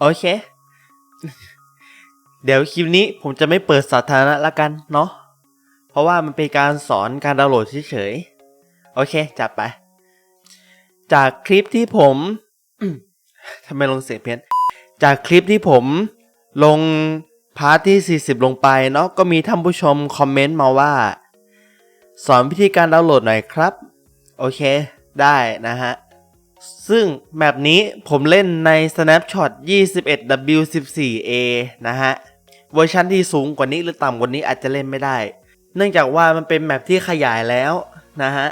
โอเค เดี๋ยวคลิปนี้ผมจะไม่เปิดสาธารณะละกันเนาะ เพราะว่ามันเป็นการสอนการดาวน์โหลดเฉยๆ โอเค จัดไป จากคลิปที่ผมทำไมลงเสียงเพี้ยน จากคลิปที่ผมลงพาร์ทที่ 40 ลงไปเนาะก็มีท่านผู้ชมคอมเมนต์มาว่า สอนวิธีการดาวน์โหลดหน่อยครับ โอเค ได้นะฮะ ซึ่งแมปนี้ผมเล่นใน Snapshot 21W14A นะฮะ เวอร์ชันที่สูงกว่านี้หรือต่ำกว่านี้อาจจะเล่นไม่ได้ เนื่องจากว่ามันเป็นแมปที่ขยายแล้วนะฮะ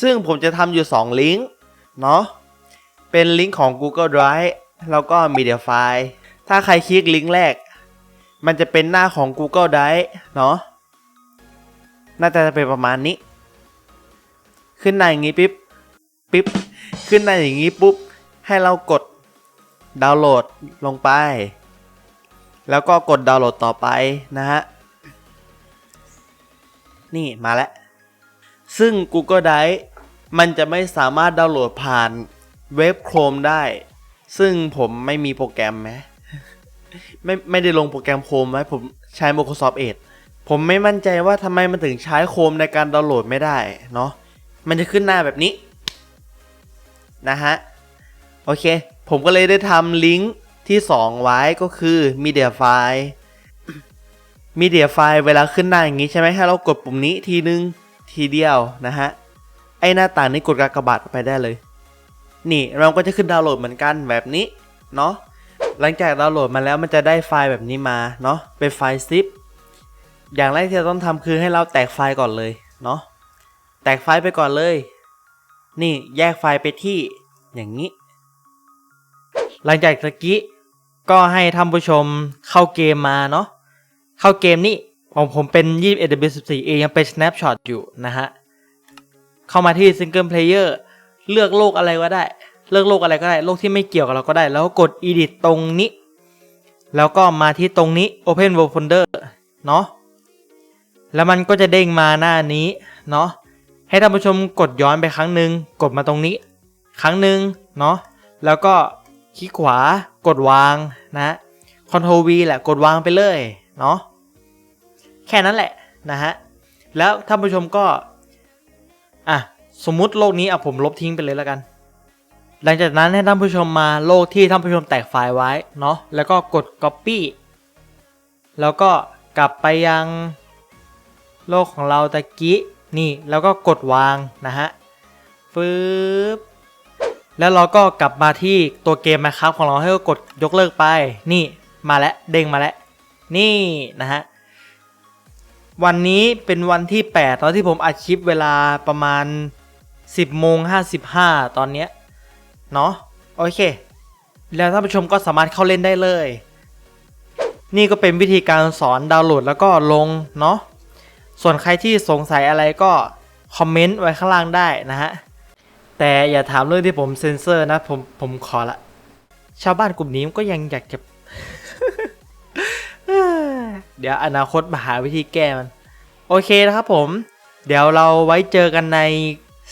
ซึ่งผมจะทำอยู่ 2 ลิงก์ เนาะ เป็นลิงก์ของ Google Drive แล้วก็ Mediafire ถ้าใครคลิกลิงก์แรก มันจะเป็นหน้าของ Google Drive เนาะ น่าจะเป็นประมาณนี้ ขึ้นหน้าอย่างนี้ปิ๊บ ปิ๊บ ขึ้นหน้าอย่างนี้ปุ๊บ ให้เรากดดาวน์โหลดลงไป แล้วก็กดดาวน์โหลดต่อไปนะฮะ นี่มาแล้ว ซึ่ง Google Drive มันจะไม่สามารถดาวน์โหลดผ่านเว็บ Chrome ได้ ซึ่งผมไม่มีโปรแกรมไหมไม่ไม่ได้ลงโปรแกรม Chrome ไว้ผมใช้ Microsoft Edge ผมไม่มั่นใจว่าทำไมมันถึงใช้ Chrome ในการดาวน์โหลดไม่ได้เนาะ มันจะขึ้นหน้าแบบนี้ นะฮะ โอเค ผมก็เลยได้ทำลิงก์ที่ 2 ไว้ก็คือ Media File Media File เวลาขึ้นหน้าอย่างนี้ใช่ไหมให้เรากดปุ่มนี้ทีนึงทีเดียวนะฮะ ไอหน้าต่างนี้กดกากบาทไปได้เลย นี่เราก็จะขึ้นดาวน์โหลดเหมือนกันแบบนี้เนาะหลังจากดาวน์โหลดมาแล้วมันจะได้ไฟล์แบบนี้มาเนาะเป็นไฟล์ zip อย่างแรกที่เราต้องทำคือให้เราแตกไฟล์ก่อนเลยเนาะแตกไฟล์ไปก่อนเลย นี่แยกไฟล์ไปที่อย่างนี้ หลังจากตะกี้ก็ให้ท่านผู้ชมเข้าเกมมาเนาะเข้าเกมนี้ของผมเป็น 21W14A ยังเป็น snapshot อยู่นะฮะ เข้ามาที่ single player เลือกโลกอะไรก็ได้ เลือกโลกอะไรก็ได้ โลกที่ไม่เกี่ยวกับเราก็ได้ แล้วก็กด edit ตรงนี้ แล้วก็มาที่ตรงนี้ open world folder เนาะแล้วมันก็จะเด้งมาหน้านี้เนาะ ให้ท่านผู้ชมกดย้อนไปครั้งหนึ่งกดมาตรงนี้ ครั้งหนึ่งเนาะแล้วก็คลิกขวากดวางนะคอนโทรวีแหละกดวางไปเลยเนาะแค่นั้นแหละนะฮะแล้วท่านผู้ชมก็อะสมมุติโลกนี้อะผมลบทิ้งไปเลยแล้วกัน หลังจากนั้นให้ท่านผู้ชมมาโลกที่ท่านผู้ชมแตกไฟล์ไว้เนาะแล้วก็กด Copy แล้วก็กลับไปยังโลกของเราตะกี้ นี่แล้วก็กดวางนะฮะฟืบแล้วเราก็กลับมาที่ตัวเกมนะครับของเราให้ก็กดยกเลิกไป นี่มาแล้วเด้งมาแล้วนี่นะฮะวันนี้เป็นวันที่8ตอนที่ผมอัดคลิปเวลาประมาณ 10โมง55 ตอนเนี้ยเนาะโอเค แล้วท่านผู้ชมก็สามารถเข้าเล่นได้เลย นี่ก็เป็นวิธีการสอนดาวน์โหลดแล้วก็ลงเนาะ ส่วนใครที่สงสัยอะไรก็คอมเมนต์ไว้ข้างล่างได้นะฮะ แต่อย่าถามเรื่องที่ผมเซ็นเซอร์นะผมผมขอละ ชาวบ้านกลุ่มนี้ก็ยังอยากจะ เดี๋ยวอนาคตมาหาวิธีแก้มัน โอเคนะครับผม เดี๋ยวเราไว้เจอกันใน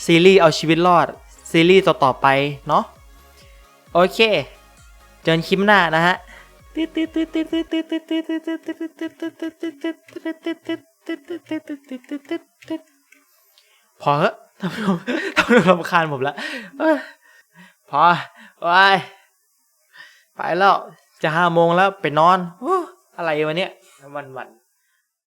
ซีรีส์เอาชีวิตรอด ซีรีส์ต่อๆไปเนาะ โอเค เจอกันคลิปหน้านะฮะ พอเหอะทำผมทำผมรำคาญผมแล้วเอ้ยพอไปไปแล้ว จะห้าโมงแล้วไปนอนอะไรวะเนี่ยวันวัน